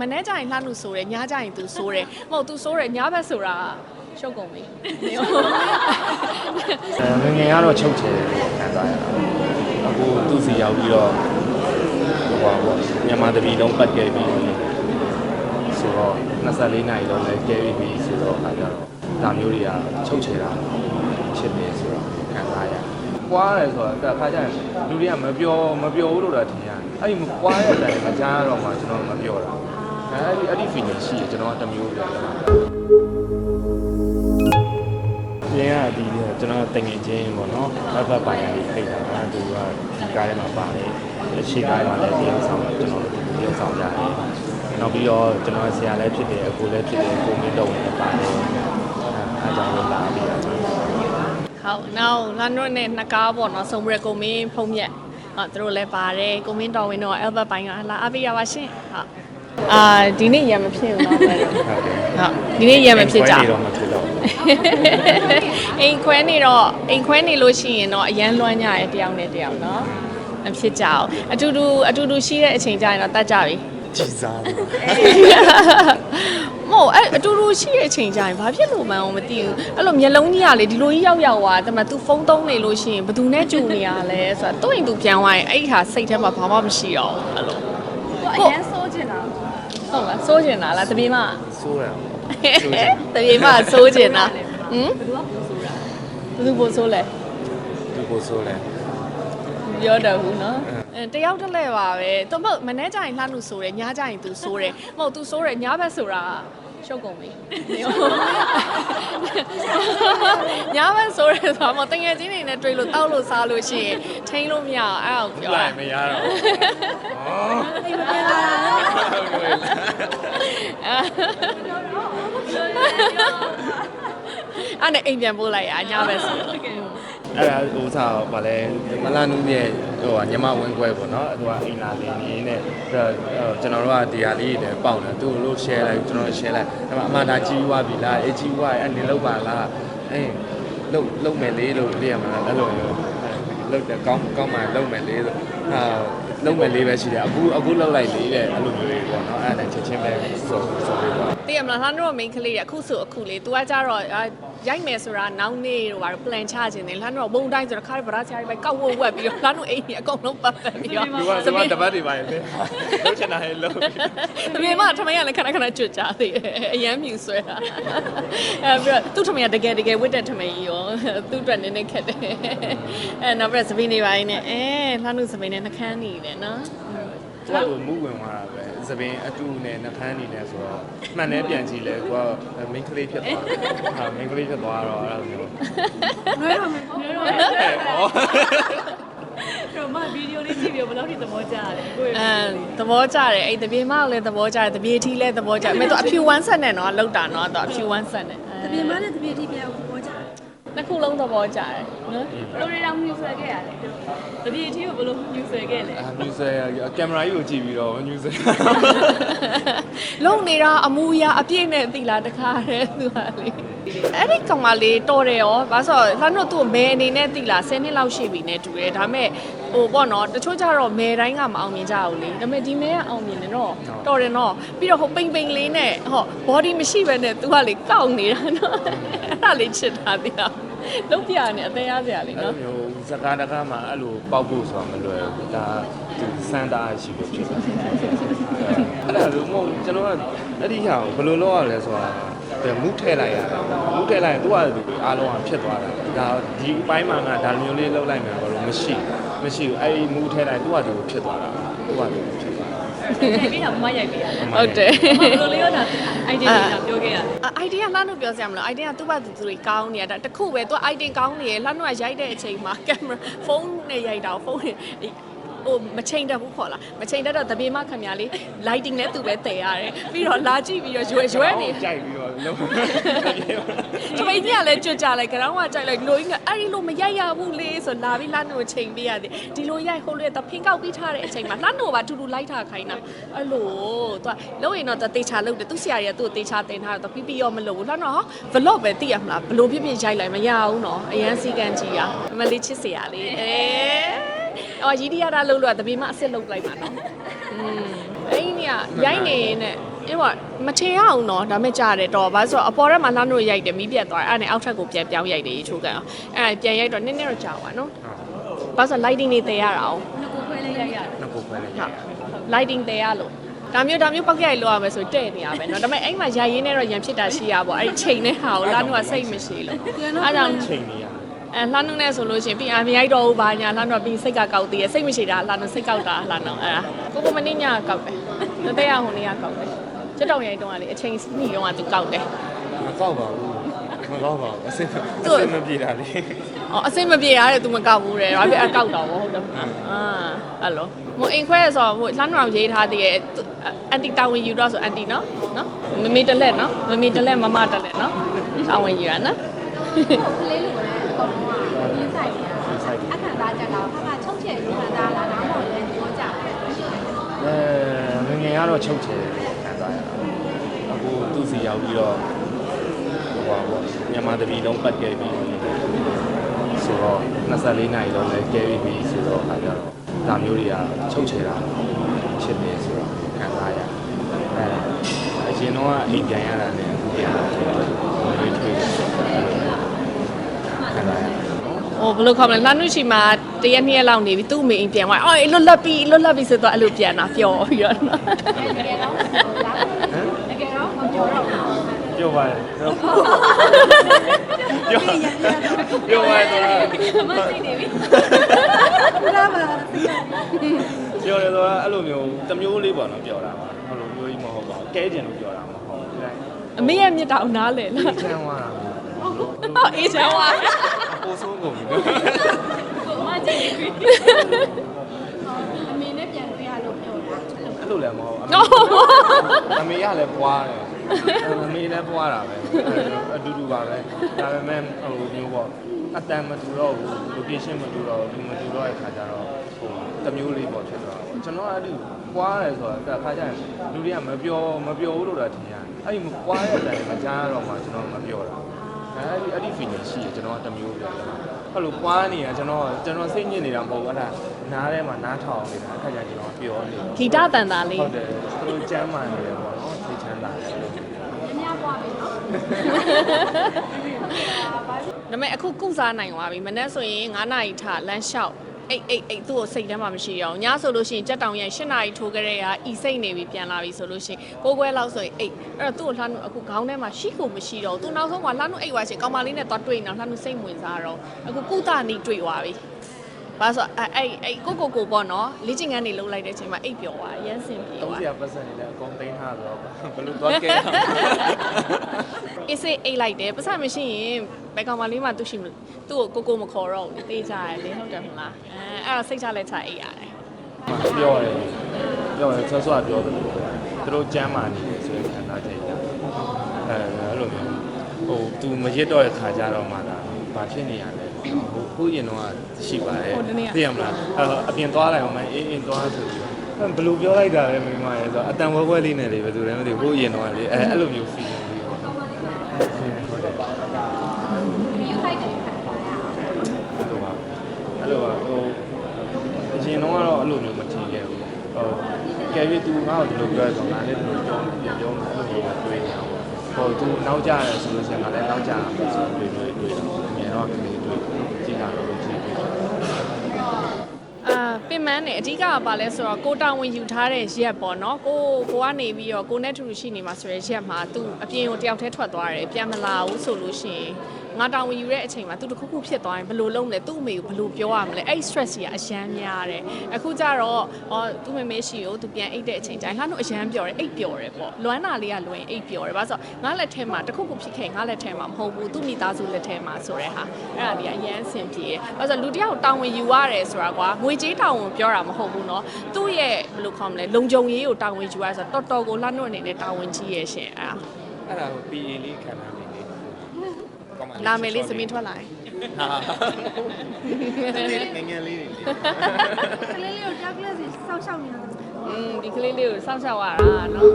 မနေ့ကျရင်လှနှုဆိုတယ်ညကျရင် तू ဆိုတယ်မဟုတ် तू ဆိုတယ်ညဘက်ဆိုတာရှုပ်ကုန်ပြီအဲငယ်ငယ်ကတော့ချုပ်ချယ်ခံစားရတာအခုသူ့စီရောက်ပြီးတော့ဟိုပါပေါ့မြန်မာတပီလုံးပတ်ခဲ့ပြီးဆိုတော့24နိုင်လုံးလည်းကျဲပြီးပြီဆိုတော့အခါကျတော့ဒါမျိုးတွေကချုပ်ချယ်တာဖြစ်နေဆိုတော့ခံစားရတယ်ပွားတယ်ဆိုတော့အခါကျရင်လူတွေကမပြောမပြောဘူးလို့တော့ထင်ရတယ်အဲ့ဒီပွားတဲ့အတိုင်းမကြားတော့မှကျွန်တော်မပြောတာ အဲ့ဒီအဲ့ဒီ feeling ရှိတယ်ကျွန်တော်ကတစ်မျိုးပြန်လာပြင်ရဒီကျွန်တော်တငယ်ချင်းပေါ့နော်ဘတ်ဘတ်ပိုင်ရည်ဖိတ်တာကသူကဒီကားထဲမှာပါတယ်ရှေ့ကားမှာလည်းတရားဆောင်ကျွန်တော်တရားဆောင်ကြတယ်နောက်ပြီးတော့ကျွန်တော်ဆရာလည်းဖြစ်တယ်အကိုလည်းဖြစ်တယ်ကိုမင်းတော့လည်းပါတယ်အဲအားကြောင့်လည်းလာပြီးတာဟုတ်နောက်လှနှုနဲ့နှစ်ကားပေါ့နော်စုံရကိုမင်းဖုံးမြက်ဟုတ်သူတို့လည်းပါတယ်ကိုမင်းတော်ဝင်တော့ Albert ပိုင်းကလာအားပေးရပါရှင်ဟုတ် အာဒီနေ့ရံမဖြစ်ဘူးเนาะဟုတ် ဟုတ်တယ် ဒီနေ့ရံမဖြစ်ကြ ခွဲနေတော့မဖြစ်တော့ဘူး အိမ်ခွဲနေတော့အိမ်ခွဲနေလို့ရှိရင်တော့အရန်လွမ်းကြရဲတယောက်နဲ့တယောက်เนาะမဖြစ်ကြအောင်အတူတူအတူတူရှိတဲ့အချိန်ကျရင်တော့တတ်ကြပြီ ကြည်စားတယ် မဟုတ်အဲ့အတူတူရှိတဲ့အချိန်ကျရင်ဘာဖြစ်လို့မှန်းမသိဘူးအဲ့လိုမျက်လုံးကြီးကလေဒီလိုကြီးရောက်ရောက်သွားတယ်မှာ तू ဖုန်းသုံးနေလို့ရှိရင်ဘယ်သူနဲ့ကြုံနေရလဲဆိုတာသူ့အိမ်သူပြန်သွားရင်အဲ့ဒီဟာစိတ်ထဲမှာဘာမှမရှိတော့ဘူးအဲ့လို ကိုအရန်စိုးကျင်တာ ဟုတ်လားစိုးကျင်တာလားတပြေးမဆိုးတာပေါ့တပြေးမစိုးကျင်တာဟမ်ဘယ်သူပိုဆိုးလဲသူကိုဆိုးလဲ ပြောတော့ဘူးနော်အဲတယောက်တစ်လဲပါပဲသူမမနေ့ကျရင်လှလို့ဆိုတယ်ညကျရင်သူဆိုးတယ်မဟုတ်သူဆိုးတယ်ညဘက်ဆိုတာ ရှုပ်ကုန်ပြီညဘက်ဆိုတယ်ဆိုတော့တငယ်ချင်းတွေနဲ့တွေ့လို့တောက်လို့စားလို့ရှိရင်ထိန်းလို့မရအောင်အဲ့ဒါကိုပြောလိုတာက်မရတော့အဲ့နဲ့အိမ်ပြန်ပို့လိုက်ရညဘက်ဆိုတော့ အဲ့ဒါဟိုစားဗာလဲမလာနူးရဲ့ဟိုညမဝင်းခွဲပေါ့နော်သူကအိမ်လာနေနေနဲ့ကျွန်တော်တို့ကဒီဟာလေးတွေပေါက်တယ်သူ့လို့ share လိုက်ကျွန်တော် share လိုက်အဲ့မှာအမှန်ဒါကြီးွားပြီလားအေးကြီးွားအဲ့နေလောက်ပါလားအေးလောက်လောက်မယ်လေးလို့ပြရမှာအဲ့လိုမျိုးလောက်တယ်ကောင်းကောင်းမှလောက်မယ်လေးလို့ဟာလောက်မယ်လေးပဲရှိတယ်အခုအခုလောက်လိုက်လေးတဲ့အဲ့လိုမျိုးလေးပေါ့နော်အဲ့ဒါချက်ချင်းပဲဆိုဆိုပေးပါသိရမလားလှမ်းတော့ main ကလေးအခုဆိုအခုလေ तू ကကြတော့ ရိုက်မယ်ဆိုတာနောက်နေ့တော့ဘာလို့ plan ချခြင်းလဲလှမ်းတော့ဘုံတိုင်းဆိုတော့ခါရဗရာဆရာကြီးပဲကောက်ဝက်ဝက်ပြီးတော့လှမ်းတော့အိမ်ကြီးအကုန်လုံးပတ်သက်ပြီးတော့သူကသူကတပတ်တွေပါလေလောက်ချင်တာဟဲ့လောက်တမင်မထမင်းကလည်းခဏခဏကျွတ်ကြသေးတယ်အရန်မြူဆွဲတာအဲပြီးတော့သူ့ထမင်းကတကယ်တကယ်ဝတ်တဲ့ထမင်းကြီးရောသူ့အတွက်နည်းနည်းခက်တယ်အဲနောက်ပြီးတော့စပင်းနေပိုင်းနဲ့အဲလှမ်းလို့စပင်းနဲ့နှခမ်းနေတယ်နော်သူကမူးဝင်သွားတာပဲ သပင်အတူနဲ့နှဖမ်းနေတယ်ဆိုတော့မှန်တယ်ပြန်ကြည့်လဲသူကမိန်းကလေးဖြစ်သွားတယ်ဟာမိန်းကလေးဖြစ်သွားတော့အဲ့လိုမျိုးနွဲတော့မယ်နွဲတော့မယ်ဟောတော့မဗီဒီယိုလေးကြည့်ပြီးဘယ်လောက်ထိသဘောကျလဲကိုယ့်အဲသဘောကျတယ်အဲ့တပြေမောက်လည်းသဘောကျတယ်တပြေထီးလည်းသဘောကျတယ်အဲ့တော့အဖြူဝမ်းဆက်နဲ့နော်လောက်တာနော်တော့အဖြူဝမ်းဆက်နဲ့တပြင်းမနဲ့တပြင်းထိပြန်သဘောကျတယ် နှစ်ခုလုံးသဘောကျတယ်နော်ဘယ်လိုတွေတော့မြူဆွဲခဲ့ရလဲတပြင်းထိကိုဘယ်လိုမြူဆွဲခဲ့လဲအာမြူဆယ်ကင်မရာကြီးကိုကြည့်ပြီးတော့မြူဆယ်လုံနေတာအမူအရာအပြည့်နဲ့သိလားတခါတည်းသူကလေအဲ့ဒီကောင်မလေးတော်တယ်ရောဘာလို့ဆိုတော့လှမ်းတော့သူ့မဲအနေနဲ့သိလား10နှစ်လောက်ရှိပြီနဲ့တူတယ်ဒါပေမဲ့ဟိုပေါ့နော်တချို့ကြတော့မဲတိုင်းကမအောင်မြင်ကြဘူးလေဒါပေမဲ့ဒီမဲကအောင်မြင်တယ်နော်တော်တယ်နော်ပြီးတော့ဟိုပိန်ပိန်လေးနဲ့ဟော body မရှိဘဲနဲ့သူကလေကောက်နေတာနော်အဲ့ဒါလေးချစ်တာသိလား လုံးပြနေအသေးရစရာလေအဲ့လိုနော်မျိုးစကားတကားမှာအဲ့လိုပေါက်ဖို့ဆိုတာမလွယ်ဘူးဒါသူစမ်းတာရှိလို့ဖြစ်တာအဲ့ဒါလို့မဟုတ်ကျွန်တော်ကအဲ့ဒီဟာကိုဘယ်လိုလုပ်ရလဲဆိုတာဒါမူးထဲလိုက်ရတာမူးထဲလိုက်ရင်သူကအားလုံးကဖြစ်သွားတာဒါဒီအပိုင်းမှာကဒါမျိုးလေးလုပ်လိုက်မယ်ဘာလို့မရှိမရှိဘူးအဲ့ဒီမူးထဲလိုက်သူကသူဖြစ်သွားတာသူကသူဖြစ်သွားတာ ရိုက်ပြီးတော့မရိုက်ပြီးရတယ်ဟုတ်တယ်ဘယ်လိုလေးရောဒါ idea လေးတော့ပြောခဲ့ရတယ်အိုင်ဒီယာလှမ်းလို့ပြောစရာမလိုအိုင်ဒီယာသူ့ဘာသူသူတွေကောင်းနေရတာတခုပဲသူအိုင်တင်ကောင်းနေရလှမ်းတော့ရိုက်တဲ့အချိန်မှာကင်မရာဖုန်းနဲ့ရိုက်တာဖုန်းနဲ့ ဟိုမချိန်တတ်ဘူးခေါ်လားမချိန်တတ်တော့တပေမခင်ဗျာလေး lighting နဲ့သူပဲတည်ရတယ်ပြီးတော့လာကြည့်ပြီးတော့ရွယ်ရွယ်နေကြိုက်ပြီးတော့လုံးတပိတ်ကြီးကလည်းကြွကြလိုက်ကြောင်းကကြိုက်လိုက်လိုင်းကအဲ့ဒီလိုမရိုက်ရဘူးလေဆိုလာပြီးလှမ်းလို့ချိန်ပေးရတယ်ဒီလိုရိုက်ဟိုလိုတဖင်ကောက်ပြီးထားတဲ့အချိန်မှာလှမ်းတော့ပါတူတူလိုက်ထားခိုင်းတာအဲ့လိုသူကလုံးရင်တော့တေချာလုပ်တယ်သူဆရာကြီးကသူ့ကိုတေချာတင်ထားတော့ပြီးပြီးရောမလုပ်ဘူးလှမ်းတော့ဟာ vlog ပဲသိရမလားဘလို့ဖြစ်ဖြစ်ရိုက်လိုက်မရဘူးနော်အရန်စီကန်ကြီးอ่ะမလေးချစ်စရာလေးအဲ အော်ရီဒီယာတာလှုပ်လို့တပီမအစ်စ်လှုပ်လိုက်ပါနော်อืม အဲ့ဒီနေ့ကရိုက်နေနဲ့အေးပါမထင်ရအောင်တော့ဒါမဲ့ကြားတယ်တော့ဘာလို့ဆိုတော့အပေါ်ထဲမှာလှမ်းလို့ရိုက်တယ်မီးပြတ်သွားတယ်အဲ့ဒါနဲ့အောက်ထပ်ကိုပြန်ပြောင်းရိုက်တယ်ချိုးကန်အောင်အဲ့ဒါပြန်ရိုက်တော့နည်းနည်းတော့ကြာပါနော်ဘာလို့ဆိုတော့ lighting တွေတည်ရတာအောင် ကိုခွဲလေးရိုက်ရတယ် နှစ်ခုခွဲလိုက် ဟုတ် lighting တည်ရလို့ဒါမျိုးဒါမျိုးပောက်ရိုက်လို့ရမယ်ဆိုတဲ့နေရပဲเนาะဒါပေမဲ့အဲ့မှာရိုက်ရင်းနဲ့တော့ရန်ဖြစ်တာရှိရပေါ့အဲ့ဒီချိန်နဲ့ဟာကိုလှမ်းတော့စိတ်မရှိလို့အဲ့ကြောင့် ချိန်နေရ အဲလှမ်းနှုတ်နဲ့ဆိုလို့ရှိရင်ပြီးအမရိုက်တော့ဘူးဘာညာလှမ်းတော့ပြီးစိတ်ကကောက်သေးရစိတ်မရှိတာလှမ်းတော့စိတ်ကောက်တာလှမ်းတော့အဲဒါကိုကိုမင်းညကောက်တယ်တတဲ့ရဟိုနေ့ကကောက်တယ်ချက်တောင်ရိုက်တော့ကလေအချိန်နှီးတော့ကသူကောက်တယ်မကောက်ပါဘူးမကောက်ပါဘူးအစစ်အစစ်မပြေတာလေအော်အစိတ်မပြေရတဲ့သူမကောက်ဘူးတဲ့ဒါပေမဲ့အကောက်တော့ဟုတ်တယ်အာအဲ့လိုမအိမ်ခွဲဆိုတော့ဟိုလှမ်းတော့ရေးထားသေးရဲ့အန်တီတာဝန်ယူတော့ဆိုအန်တီနော်နော်မမေတလက်နော်မမေတလက်မမတလက်နော်တာဝန်ယူရနော်ကလေးလိုလည်း အကုန်လုံးကရင်းဆိုင်နေတာဆိုင်တယ်အခန့်သားကြတော့ဖဖချုပ်ချယ်ရင်းခံသားလားဒါမှမဟုတ်လည်းပြောကြတယ်အဲငငယ်ကတော့ချုပ်ချယ်ခံစားရတာအခုသူ့စီရောက်ပြီးတော့ဟိုပါပေါ့မြန်မာတပီလုံးပတ်ခဲ့ပြီးဆိုတော့24နိုင်လုံးလည်းကဲပြီးပြီဆိုတော့အားကြတော့ဒါမျိုးတွေကချုပ်ချယ်တာဖြစ်နေဆိုတော့ခံစားရအဲအရင်တော့အိမ်ပြန်ရတာနဲ့အခုပြန်လာတယ်ဝင်ထွေးခံစားရ ဟိုဘယ်လိုခေါ်မလဲလှမ်းနုချီမှာတရက်နှစ်ရက်လောက်နေပြီသူ့အမေအိမ်ပြန်သွားအော်လွတ်လပ်ပြီလွတ်လပ်ပြီဆိုတော့အဲ့လိုပြန်တာပျော်ပြီးတော့နော်တကယ်တော့တကယ်တော့မပြောတော့ဘူးပြောပါရဲ့ပြောပြောပါရဲ့တော့မသိနေပြီလာပါပြောတယ်ဆိုတော့အဲ့လိုမျိုးတစ်မျိုးလေးပေါ့နော်ပြောတာပါဟိုလိုမျိုးကြီးမဟုတ်ပါဘူးကဲကျင်လို့ပြောတာမဟုတ်ဘူးဒါအမေရဲ့မြစ်တာကိုနားလဲလားချမ်းသွားတာ အော်အေးချမ်းဝါပိုဆိုးကုန်ပြီနော်ကိုမကြည့်နေပြီအမေနဲ့ပြန်တွေ့ရလို့ပြောတာအဲ့လိုလည်းမဟုတ်နော်အမေကလည်းပွားတယ်အမေလည်းပွားတာပဲအတူတူပါပဲဒါပေမဲ့ဟိုမျိုးပေါ့အတန်မတူတော့ဘူး location မတူတော့ဘူးလူမတူတော့တဲ့ခါကျတော့ဟိုတစ်မျိုးလေးပေါ့ဖြစ်သွားတာပေါ့ကျွန်တော်အဲ့ဒီပွားတယ်ဆိုတာခါကျရင်လူတွေကမပြောမပြောဘူးလို့တော့ထင်ရတယ်အဲ့ဒီပွားတဲ့အတန်မကြားတော့မှကျွန်တော်မပြောတာ အဲ့ဒီအဲ့ဒီ feeling ရှိတယ်ကျွန်တော်ကတစ်မျိုးပြောတယ်အဲ့လိုပွားနေတာကျွန်တော်ကျွန်တော်စိတ်ညစ်နေတာမဟုတ်ဘူးအဲ့ဒါနားထဲမှာနားထောင်နေတာအခါကျကျွန်တော်ပြောနေတယ်ဂီတတန်တာလေးဟုတ်တယ်သူတို့ကျမ်းမာနေတယ်ပေါ့နော်သိချမ်းသာတယ်အများပွားပြီနော်ဒါပေမဲ့အခုကုစားနိုင်သွားပြီမနေ့ဆိုရင်9နာရီထလမ်းလျှောက် အိတ်အိတ်အိတ်သူ့ကိုစိတ်ထဲမှာမရှိအောင်ညဆိုလို့ရှိရင်ကြက်တောင်ရဲ့8နာရီထိုးကြတဲ့ကဤစိတ်နေပြီပြန်လာပြီဆိုလို့ရှိရင်ကိုယ်ခွဲလောက်ဆိုရင်အိတ်အဲ့တော့သူ့ကိုလှမ်းလို့အခုခေါင်းထဲမှာရှိကိုမရှိတော့ဘူးသူနောက်ဆုံးကလှမ်းလို့အိတ်သွားရှင်ကောင်မလေးနဲ့သွားတွေ့နေတော့လှမ်းလို့စိတ်ဝင်စားတော့အခုကုသနီတွေ့သွားပြီ ဘာလို့ဆိုအဲ့အဲ့အဲ့ကိုကိုကိုပေါ့နော်လေ့ကျင့်ခန်းတွေလုပ်လိုက်တဲ့အချိန်မှာအိတ်ပျော်သွားရမ်းစင်ပြေသွား30ပတ်စံနေလည်းအကုန်သိမ်းထားဆိုတော့ဘယ်လိုသွားကဲအောင်အေးစိတ်အိတ်လိုက်တယ်ပတ်စံမရှိရင်ဘယ်ကောင်မလေးမှသူ့ရှိမသူ့ကိုကိုကိုမခေါ်တော့ဘူးတေးကြရတယ်လေဟုတ်တယ်မလားအဲအဲ့တော့စိတ်ချလက်ချအိတ်ရတယ်ပြောတယ်ပြောတယ်ဆော့ဆော့ပြောတယ်သူတို့ကျမ်းမာနေတယ်ဆိုရင်ခံစားချက်ရအဲအဲ့လိုမျိုးဟို तू မရစ်တော့တဲ့ခါကြတော့မှလာဘာဖြစ်နေရလဲ ဟိုခုရင်တော့ရှိပါတယ်သိရမလားအပြင်သွားလိုက်အောင်မအေးအေးသွားဆိုပြီးဘယ်လိုပြောလိုက်တာလဲမိမရဲ့ဆိုတော့အတန်ဝဲဝဲလေးနဲ့လေဘယ်သူလဲမသိဘူးဟိုရင်တော့လေအဲအဲ့လိုမျိုး feeling လေးပေါ့နော်ဟုတ်တယ်ယူဆိုင်တယ်ခံစားရအဲ့လိုပါအဲ့လိုပါဟိုအရင်တော့ကတော့အဲ့လိုမျိုးမထင်ခဲ့ဘူးဟိုကယ်ပြီး तू ငါ့ကိုဒီလိုပြောရတော့ငါလည်းဒီလိုပြောပြန်ပြောအဲ့လိုမျိုးတွေးနေအောင်ဟို तू နောက်ကြရဲဆိုလို့ရှိရင်ငါလည်းနောက်ကြရမယ်ဆိုပြီးတွေးတွေးတော့အမြင်တော့ကလေးတွေးကြည့်တာတော့ကြည့်ပြီး အာပ င်မန်းနဲ့အဓိကကပါလဲဆိုတော့ကိုတာဝန်ယူထားတဲ့ရက်ပေါ့နော်ကိုကိုကနေပြီးတော့ကိုနဲ့တူတူရှိနေမှာဆိုရဲရက်မှာသူအပြင်ကိုတယောက်တည်းထွက်သွားတယ်ပြန်မလာဘူးဆိုလို့ရှိရင် ငါတာဝန်ယူတဲ့အချိန်မှာသူတခုခုဖြစ်သွားရင်ဘယ်လိုလုပ်မလဲသူ့အမေကိုဘယ်လိုပြောရမလဲအဲ့ stress ကြီးကအရန်များတယ်အခုကျတော့အော်သူ့မေမေရှိကိုသူပြန်အိတ်တဲ့အချိန်တိုင်းငါတို့အရန်ပြောတယ်အိတ်ပြောတယ်ပေါ့လွမ်းတာလေးကလွင်အိတ်ပြောတယ်ဘာလို့ဆိုတော့ငါလက်ထဲမှာတခုခုဖြစ်ခဲ့ငါလက်ထဲမှာမဟုတ်ဘူးသူ့မိသားစုလက်ထဲမှာဆိုတဲ့ဟာအဲ့ဒါလေးကအရန်အဆင်ပြေတယ်ဘာလို့ဆိုတော့လူတစ်ယောက်တာဝန်ယူရတယ်ဆိုတာကွာငွေကြေးတာဝန်ပြောတာမဟုတ်ဘူးเนาะသူ့ရဲ့ဘယ်လိုခေါ်မလဲလုံခြုံရေးကိုတာဝန်ယူရဆိုတော့တော်တော်ကိုလှနှုတ်အနေနဲ့တာဝန်ကြီးရဲ့ရှင်အဲ့ဒါ အဲ့ဒါကို PA လေးခံထားနေလေကောင်းပါ လာမယ်လေးသမီးထွက်လာရင် ဟာငယ်ငယ်လေးတွေ ကလေးလေးကိုကြောက်ကလေးစီစောက်ရှောက်နေရတယ် อืมဒီကလေးလေးကိုစောင့်ရှောက်ရတာเนาะ